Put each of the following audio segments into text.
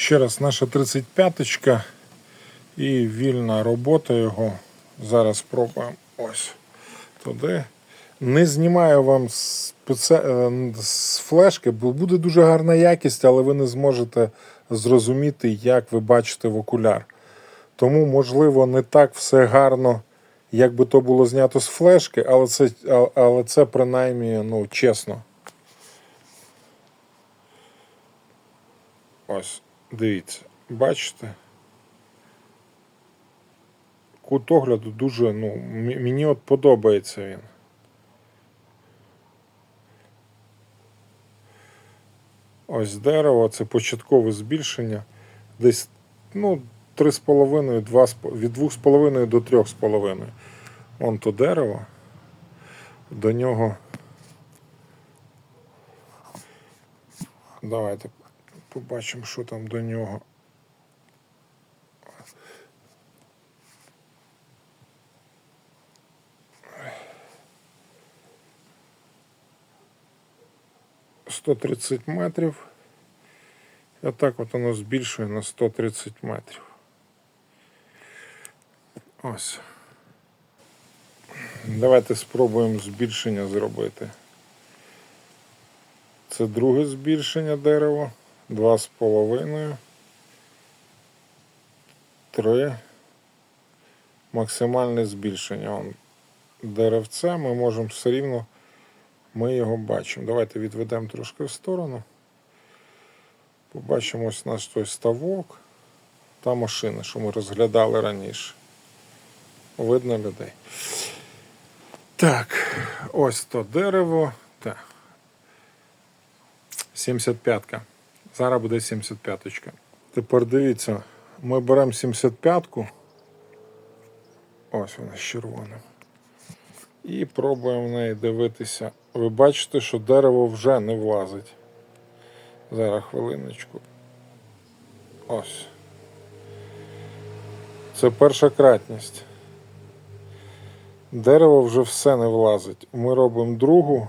Ще раз, наша 35-ка і вільна робота його. Зараз спробуємо ось туди. Не знімаю вам е, з флешки, бо буде дуже гарна якість, але ви не зможете зрозуміти, як ви бачите в окуляр. Тому, можливо, не так все гарно, як би то було знято з флешки, але це, але це принаймні ну, чесно. Ось, дивіться, бачите? Кут огляду дуже, ну, мені от подобається він. Ось дерево, це початкове збільшення. Десь ну, 3,5, 2, від 2,5 до 3,5. Вон то дерево. До нього. Давайте побачимо, що там до нього. Сто тридцять метрів. І отак от воно збільшує на 130 метрів. Ось. Давайте спробуємо збільшення зробити. Це друге збільшення дерева. Два з половиною. Три. Максимальне збільшення. Он деревце ми можемо все рівно, ми його бачимо. Давайте відведемо трошки в сторону. Побачимо ось наш той ставок та машина, що ми розглядали раніше. Видно людей. Так, ось то дерево. Так. 75-ка. Зараз буде 75-ка. Тепер дивіться, ми беремо 75-ку. Ось вона з. І пробуємо в неї дивитися. Ви бачите, що дерево вже не влазить. Зараз хвилиночку. Ось. Це перша кратність. Дерево вже все не влазить. Ми робимо другу.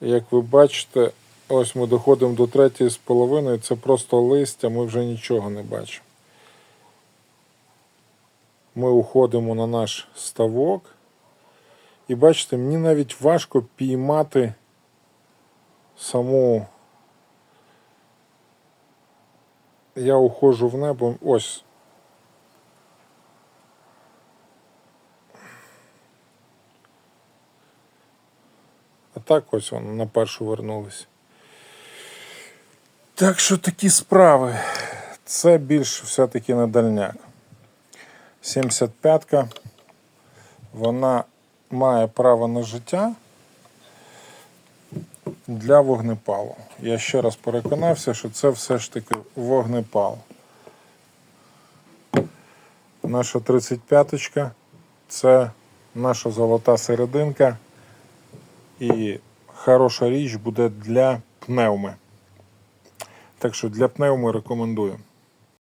Як ви бачите, ось ми доходимо до третьої з половиною, це просто листя, ми вже нічого не бачимо. Ми уходимо на наш ставок. І бачите, мені навіть важко піймати саму. Я уходжу в небо. Ось. А так ось воно на першу вернулись. Так що такі справи. Це більш все-таки на дальняк. 75-ка. Вона має право на життя для вогнепалу. Я ще раз переконався, що це все ж таки вогнепал. Наша 35-ка це наша золота серединка. І хороша річ буде для пневми. Так що для пневми рекомендую.